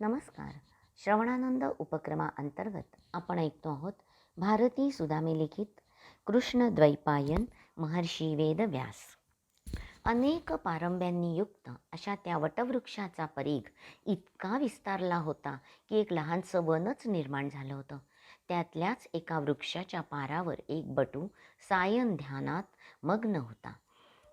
नमस्कार. श्रवणानंद उपक्रमाअंतर्गत आपण ऐकतो आहोत भारती सुदामे लिखित कृष्ण द्वैपायन महर्षी वेदव्यास. अनेक पारंब्यांनी युक्त अशा त्या वटवृक्षाचा परीघ इतका विस्तारला होता की एक लहानसं वनच निर्माण झालं होतं. त्यातल्याच एका वृक्षाच्या पारावर एक बटू सायन ध्यानात मग्न होता.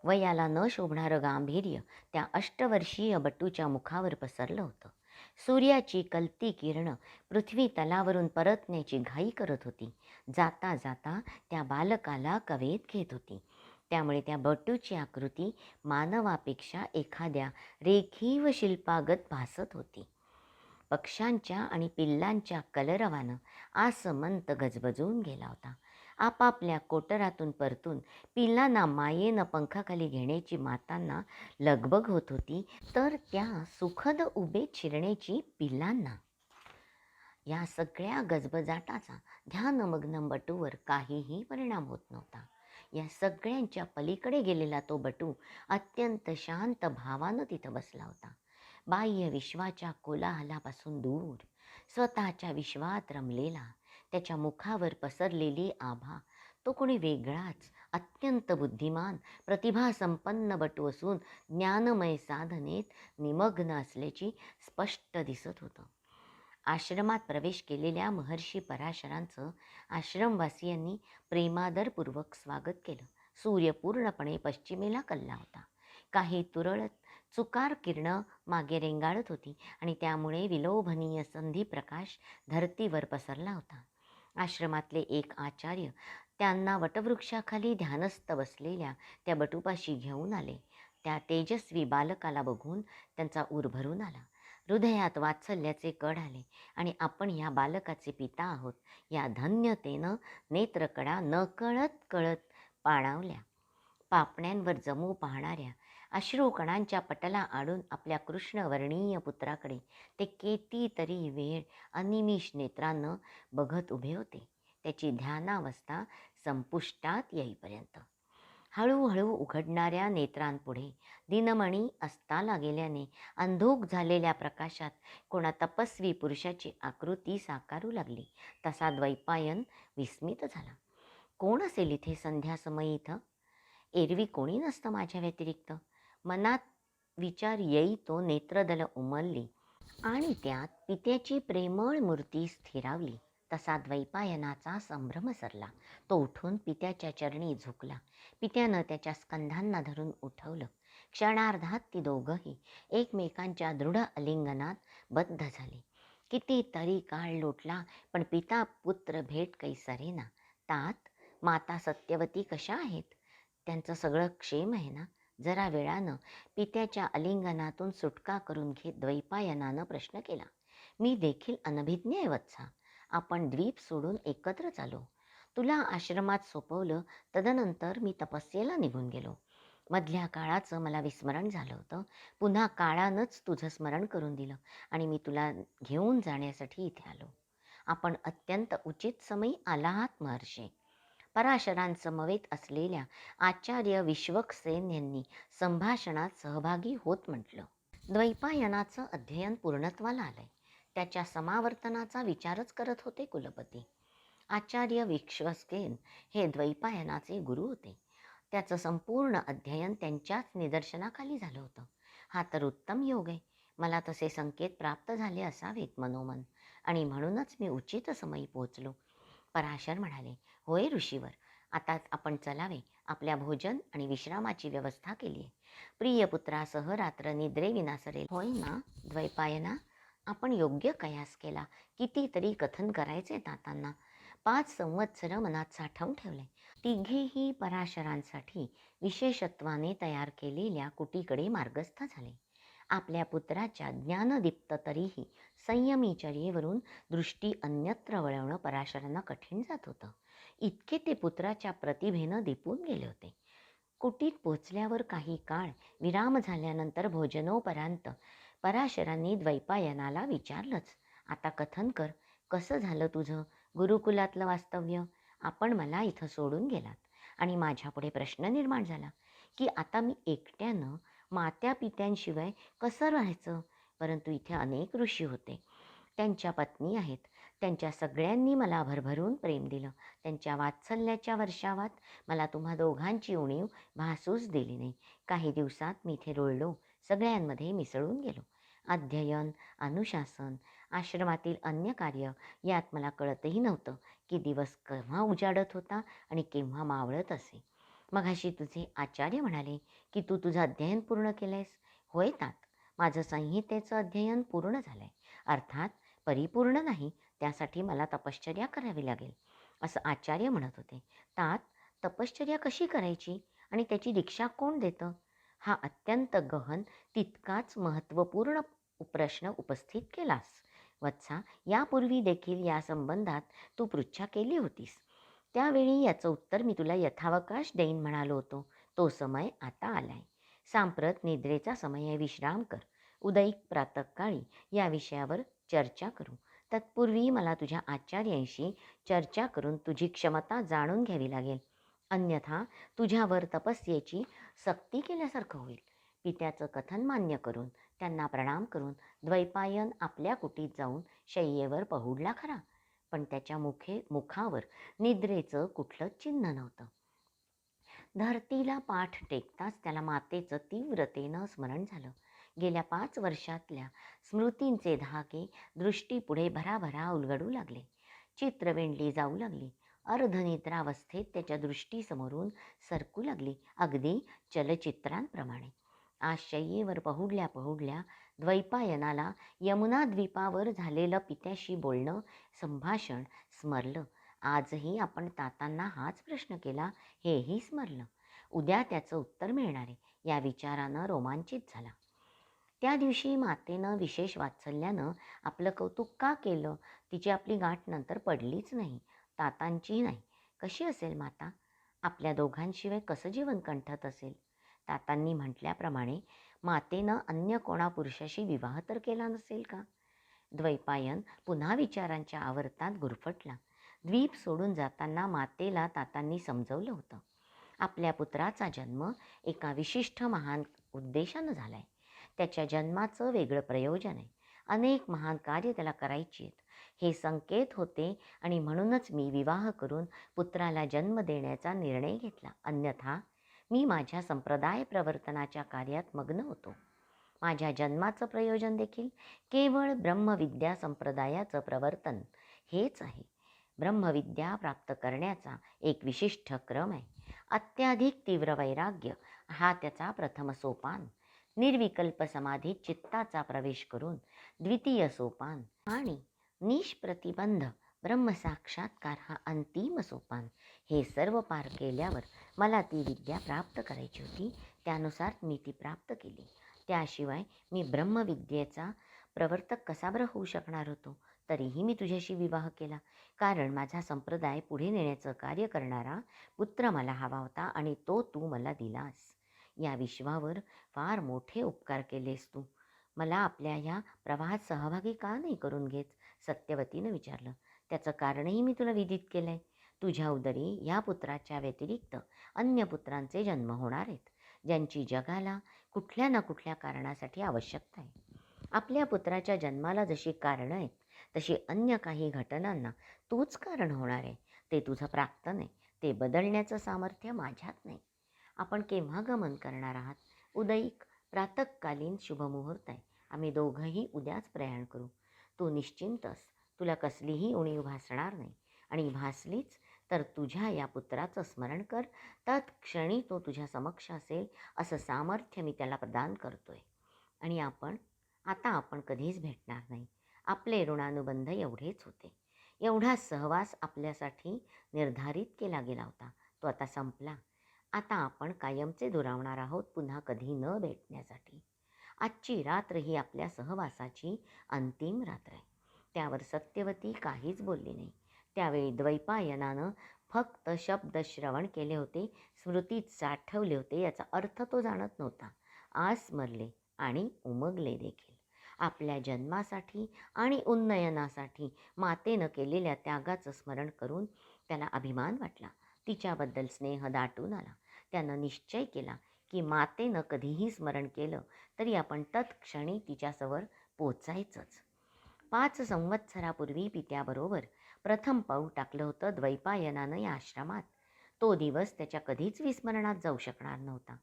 वयाला न शोभणारं गांभीर्य त्या अष्टवर्षीय बटूच्या मुखावर पसरलं होतं. सूर्याची कलती किरणं पृथ्वी तलावरून परतण्याची घाई करत होती. जाता जाता त्या बालकाला कवेत घेत होती. त्यामुळे त्या बटूची आकृती मानवापेक्षा एखाद्या रेखीव शिल्पागत भासत होती. पक्ष्यांच्या आणि पिल्लांच्या कलरवानं आसमंत गजबजून गेला होता. आपापल्या कोटरातून परतून पिल्लांना मायेनं पंखाखाली घेण्याची मातांना लगबग होत होती तर त्या सुखद उभे शिरण्याची पिल्लांना. या सगळ्या गजबजाटाचा ध्यानमग्न बटूवर काहीही परिणाम होत नव्हता. या सगळ्यांच्या पलीकडे गेलेला तो बटू अत्यंत शांत भावानं तिथं बसला होता. बाह्य विश्वाच्या कोलाहलापासून दूर स्वतःच्या विश्वात रमलेला त्याच्या मुखावर पसरलेली आभा. तो कोणी वेगळाच अत्यंत बुद्धिमान प्रतिभासंपन्न बटू असून ज्ञानमय साधनेत निमग्न असल्याची स्पष्ट दिसत होतं. आश्रमात प्रवेश केलेल्या महर्षी पराशरांचं आश्रमवासियांनी प्रेमादरपूर्वक स्वागत केलं. सूर्य पूर्णपणे पश्चिमेला कल्ला होता. काही तुरळत चुकार किरणं मागे रेंगाळत होती आणि त्यामुळे विलोभनीय संधी प्रकाश धरतीवर पसरला होता. आश्रमातले एक आचार्य त्यांना वटवृक्षाखाली ध्यानस्थ बसलेल्या त्या बटुपाशी घेऊन आले. त्या तेजस्वी बालकाला बघून त्यांचा ऊर भरून आला. हृदयात वात्सल्याचे कड आले आणि आपण या बालकाचे पिता आहोत. या धन्यतेनं नेत्रकडा नकळत कळत पाणावल्या. पापण्यांवर जमू पाहणाऱ्या अश्रूकणांच्या पटला आडून आपल्या कृष्णवर्णीय पुत्राकडे. ते कितीतरी वेळ अनिमिष नेत्रानं बघत उभे होते. त्याची ध्यानावस्था संपुष्टात येईपर्यंत. हळूहळू उघडणाऱ्या नेत्रांपुढे दिनमणी अस्ताला गेल्याने अंधूक झालेल्या प्रकाशात कोणा तपस्वी पुरुषाची आकृती साकारू लागली. तसा द्वैपायन विस्मित झाला. कोण असेल इथे संध्यासमयी इथं? एरवी कोणी नसतं माझ्या व्यतिरिक्त? मनात विचार येई तो नेत्रदल उमलली आणि त्यात पित्याची प्रेमळ मूर्ती स्थिरावली. तसा द्वैपायनाचा संभ्रम सरला. तो उठून पित्याच्या चरणी झुकला. पित्यानं त्याच्या स्कंधांना धरून उठवलं. क्षणार्धात ती दोघंही एकमेकांच्या दृढ अलिंगनात बद्ध झाली. कितीतरी काळ लोटला पण पिता पुत्र भेट काही सरेना तात माता सत्यवती कशा आहेत? त्यांचं सगळं क्षेम आहे ना? जरा वेळानं पित्याच्या अलिंगनातून सुटका करून घेत द्वैपायनानं प्रश्न केला. मी देखील अनभिज्ञ आहे वत्सा. आपण द्वीप सोडून एकत्र चालो. तुला आश्रमात सोपवलं तदनंतर मी तपस्येला निघून गेलो. मधल्या काळाचं मला विस्मरण झालं होतं. पुन्हा काळानंच तुझं स्मरण करून दिलं आणि मी तुला घेऊन जाण्यासाठी इथे आलो. आपण अत्यंत उचित समयी आला आहात महर्षी. पराशरांसमवेत असलेल्या आचार्य विश्वकसेन यांनी संभाषणात सहभागी होत म्हटलं. द्वैपायनाचं अध्ययन पूर्णत्वाला आलंय. त्याच्या समावर्तनाचा विचारच करत होते कुलपती. आचार्य विश्वस्केन हे द्वैपायनाचे गुरु होते. त्याचं संपूर्ण अध्ययन त्यांच्याच निदर्शनाखाली झालं होतं. हा तर उत्तम योग आहे. मला तसे संकेत प्राप्त झाले असावेत मनोमन. आणि म्हणूनच मी उचित समयी पोहोचलो. पराशर म्हणाले होय ऋषीवर. आता आपण चलावे आपल्या भोजन आणि विश्रामाची व्यवस्था केली आहे. प्रिय पुत्रासह रात्र निद्रे विनासरेल होय ना द्वैपायना? आपण योग्य कयास केला? कितीतरी कथन करायचे तातांना पाच संवत्सर मनात साठवून ठेवले. तिघेही पराशरांसाठी विशेषत्वाने तयार केलेल्या कुटीकडे मार्गस्थ झाले. आपल्या पुत्राच्या ज्ञानदीप्त तरीही संयमीचर्येवरून दृष्टी अन्यत्र वळवणं पराशरांना कठीण जात होतं. इतके ते पुत्राच्या प्रतिभेनं दिपून गेले होते. कुटीत पोचल्यावर काही काळ विराम झाल्यानंतर भोजनोपरांत पराशरांनी द्वैपायनाला विचारलंच आता कथन कर कसं झालं तुझं? गुरुकुलातलं वास्तव्य? आपण मला इथं सोडून गेलात आणि माझ्यापुढे प्रश्न निर्माण झाला की आता मी एकट्यानं मात्या पित्यांशिवाय कसं राहायचं? परंतु इथे अनेक ऋषी होते. त्यांच्या पत्नी आहेत त्यांच्या सगळ्यांनी मला भरभरून प्रेम दिलं. त्यांच्या वात्सल्याच्या वर्षावात मला तुम्हा दोघांची उणीव भासूच दिली नाही. काही दिवसात मी इथे रुळलो. सगळ्यांमध्ये मिसळून गेलो. अध्ययन अनुशासन आश्रमातील अन्य कार्य यात मला कळतही नव्हतं की दिवस केव्हा उजाडत होता आणि केव्हा मावळत असे. मघाशी तुझे आचार्य म्हणाले की तू तुझं अध्ययन पूर्ण केलं आहेस होय तात. माझं संहितेचं अध्ययन पूर्ण झालं आहे अर्थात परिपूर्ण नाही त्यासाठी मला तपश्चर्या करावी लागेल असं आचार्य म्हणत होते. तात तपश्चर्या कशी करायची आणि त्याची दीक्षा कोण देतं? हा अत्यंत गहन तितकाच महत्त्वपूर्ण प्रश्न उपस्थित केलास. वत्सा यापूर्वी देखील या संबंधात तू पृच्छा केली होतीस. त्यावेळी याचं उत्तर मी तुला यथावकाश देईन म्हणालो होतो. तो समय आता आलाय. सांप्रत निद्रेचा समय आहे विश्राम कर. उदयिक प्रातकाळी या विषयावर चर्चा करू. तत्पूर्वी मला तुझ्या आचार्यांशी चर्चा करून तुझी क्षमता जाणून घ्यावी लागेल. अन्यथा तुझ्यावर तपस्येची सक्ती केल्यासारखं होईल. पित्याचं कथन मान्य करून त्यांना प्रणाम करून द्वैपायन आपल्या कुटीत जाऊन शय्येवर पहुडला खरा. पण त्याच्या मुखे मुखावर निद्रेचं कुठलंच चिन्ह नव्हतं. धरतीला पाठ टेकताच त्याला मातेचं तीव्रतेनं स्मरण झालं. गेल्या पाच वर्षातल्या स्मृतींचे धागे दृष्टीपुढे भराभरा उलगडू लागले. चित्र विणली जाऊ लागली. अर्धनिद्रावस्थेत त्याच्या दृष्टीसमोरून सरकू लागली. अगदी चलचित्रांप्रमाणे. आज पहुडल्या पहुडल्या द्वैपायनाला यमुना द्वीपावर झालेलं पित्याशी बोलणं संभाषण स्मरलं. आजही आपण तातांना हाच प्रश्न केला हेही स्मरलं. उद्या त्याचं उत्तर मिळणारे. या विचारानं रोमांचित झाला. त्या दिवशी मातेनं विशेष वात्सल्यानं आपलं कौतुक का केलं? तिची आपली गाठ नंतर पडलीच नाही तातांची नाही. कशी असेल माता? आपल्या दोघांशिवाय कसं जीवन कंठत असेल? तातांनी म्हटल्याप्रमाणे मातेनं अन्य कोणा पुरुषाशी विवाह तर केला नसेल का? द्वैपायन पुन्हा विचारांच्या आवर्तात गुरफटला. द्वीप सोडून जाताना मातेला तातांनी समजवलं होतं. आपल्या पुत्राचा जन्म एका विशिष्ट महान उद्देशानं झाला आहे त्याच्या जन्माचं वेगळं प्रयोजन आहे. अनेक महान कार्य त्याला करायची आहेत. हे संकेत होते आणि म्हणूनच मी विवाह करून पुत्राला जन्म देण्याचा निर्णय घेतला. अन्यथा मी माझ्या संप्रदाय प्रवर्तनाच्या कार्यात मग्न होतो. माझ्या जन्माचं प्रयोजन देखील केवळ ब्रह्मविद्या संप्रदायाचं प्रवर्तन हेच आहे. ब्रह्मविद्या प्राप्त करण्याचा एक विशिष्ट क्रम आहे. अत्याधिक तीव्र वैराग्य हा त्याचा प्रथम सोपान निर्विकल्प समाधीत चित्ताचा प्रवेश करून द्वितीय सोपान आणि निष्प्रतिबंध ब्रह्मसाक्षात्कार हा अंतिम सोपान. हे सर्व पार केल्यावर मला ती विद्या प्राप्त करायची होती. त्यानुसार मी ती प्राप्त केली. त्याशिवाय मी ब्रह्मविद्येचा प्रवर्तक कसा बरं होऊ शकणार होतो? तरीही मी तुझ्याशी विवाह केला. कारण माझा संप्रदाय पुढे नेण्याचं कार्य करणारा पुत्र मला हवा होता आणि तो तू मला दिलास. या विश्वावर फार मोठे उपकार केलेस तू. मला आपल्या ह्या प्रवाहात सहभागी का नाही करून घेत? सत्यवतीनं विचारलं. त्याचं कारणही मी तुला विदित केलं आहे तुझ्या उदरी या पुत्राच्या व्यतिरिक्त अन्य पुत्रांचे जन्म होणार आहेत ज्यांची जगाला कुठल्या ना कुठल्या कारणासाठी आवश्यकता आहे. आपल्या पुत्राच्या जन्माला जशी कारणं आहेत तशी अन्य काही घटनांना तूच कारण होणार आहे. ते तुझं प्राप्तन आहे ते बदलण्याचं सामर्थ्य माझ्यात नाही. आपण केव्हा गमन करणार आहात? उदयिक प्रातकालीन शुभमुहूर्त आहे. आम्ही दोघंही उद्याच प्रयाण करू. तू निश्चिंतस तुला कसलीही उणीव भासणार नाही. आणि भासलीच तर तुझ्या या पुत्राचं स्मरण कर. तत्क्षणी तो तुझ्या समक्ष असेल असं सामर्थ्य मी त्याला प्रदान करतो आहे आणि आपण आता आपण कधीच भेटणार नाही. आपले ऋणानुबंध एवढेच होते. एवढा सहवास आपल्यासाठी निर्धारित केला गेला होता. तो आता संपला. आता आपण कायमचे दुरावणार आहोत पुन्हा कधी न भेटण्यासाठी. आजची रात्र ही आपल्या सहवासाची अंतिम रात्र आहे. त्यावर सत्यवती काहीच बोलली नाही. त्यावेळी द्वैपायनानं फक्त शब्द श्रवण केले होते स्मृतीत साठवले होते याचा अर्थ तो जाणत नव्हता. आज स्मरले आणि उमगले देखील. आपल्या जन्मासाठी आणि उन्नयनासाठी मातेनं केलेल्या त्यागाचं स्मरण करून त्याला अभिमान वाटला. तिच्याबद्दल स्नेह दाटून आला. त्यानं निश्चय केला की मातेनं कधीही स्मरण केलं तरी आपण तत्क्षणी तिच्यासवर पोचायचंच. पाच संवत्सरापूर्वी पित्याबरोबर प्रथम पाऊल टाकलं होतं द्वैपायनानं या आश्रमात. तो दिवस त्याच्या कधीच विस्मरणात जाऊ शकणार नव्हता.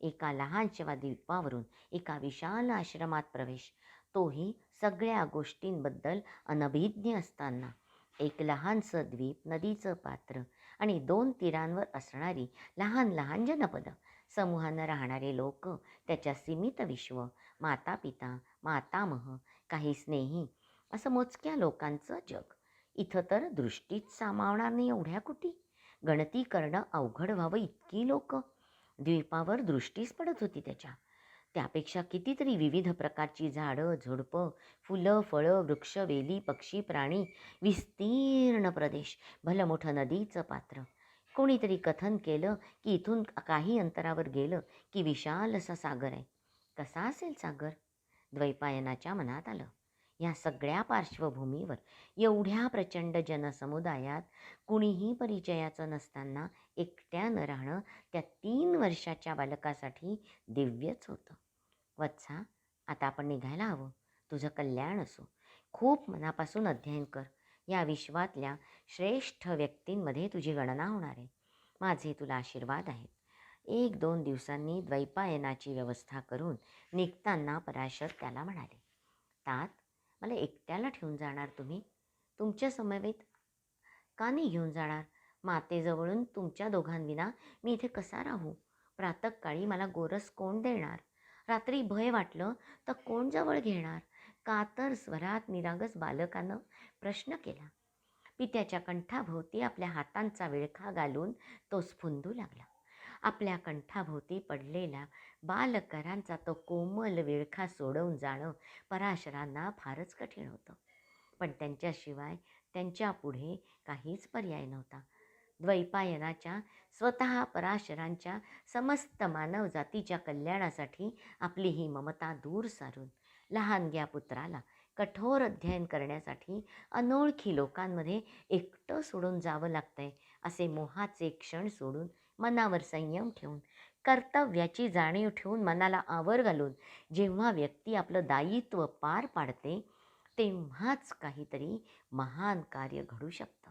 एका लहानशेवा द्वीपावरून एका विशाल आश्रमात प्रवेश तोही सगळ्या गोष्टींबद्दल अनभिज्ञ असताना. एक लहानसं द्वीप नदीचं पात्र आणि दोन तीरांवर असणारी लहान लहान जनपदं. समूहानं राहणारे लोक त्याच्या सीमित विश्व माता पिता मातामह काही स्नेही असं मोजक्या लोकांचं जग. इथं तर दृष्टीच सामावणार नाही एवढ्या कुठी गणती करणं अवघड व्हावं इतकी लोक. द्वीपावर दृष्टीच पडत होती त्याच्या. त्यापेक्षा कितीतरी विविध प्रकारची झाडं झुडपं फुलं फळं वृक्ष वेली पक्षी प्राणी विस्तीर्ण प्रदेश भलं मोठं नदीचं पात्र. कोणीतरी कथन केलं की इथून काही अंतरावर गेलं की विशाल असा सागर आहे. कसा असेल सागर? द्वैपायनाच्या मनात आलं. या सगळ्या पार्श्वभूमीवर एवढ्या प्रचंड जनसमुदायात कुणीही परिचयाचं नसताना एकट्यानं राहणं त्या तीन वर्षाच्या बालकासाठी दिव्यच होतं. वत्सा आता आपण निघायला हवं. तुझं कल्याण असो. खूप मनापासून अध्ययन कर. या विश्वातल्या श्रेष्ठ व्यक्तींमध्ये तुझी गणना होणार आहे. माझे तुला आशीर्वाद आहेत. एक दोन दिवसांनी द्वैपायनाची व्यवस्था करून निघताना पराशर त्याला म्हणाले तात मला एकट्याला ठेवून जाणार तुम्ही? तुमच्या समवेत का नाही घेऊन जाणार? मातेजवळून तुमच्या दोघांविना मी इथे कसा राहू? प्रातःकाळी मला गोरस कोण देणार? रात्री भय वाटलं तर कोण जवळ घेणार? कातर स्वरात निरागस बालकानं प्रश्न केला. पित्याच्या कंठाभोवती आपल्या हातांचा विळखा घालून तो स्फुंदू लागला. आपल्या कंठाभोवती पडलेला बालकरांचा तो कोमल विळखा सोडवून जाणं पराशरांना फारच कठीण होतं. पण त्यांच्याशिवाय त्यांच्यापुढे काहीच पर्याय नव्हता. द्वैपायनाच्या स्वतः पराशरांच्या समस्त मानव जातीच्या कल्याणासाठी आपली ही ममता दूर सारून लहानग्या पुत्राला कठोर अध्ययन करण्यासाठी अनोळखी लोकांमध्ये एकटं सोडून जावं लागतंय असे मोहाचे क्षण सोडून मनावर संयम ठेवून कर्तव्याची जाणीव ठेवून मनाला आवर घालून जेव्हा व्यक्ती आपलं दायित्व पार पाडते तेव्हाच काहीतरी महान कार्य घडू शकतं.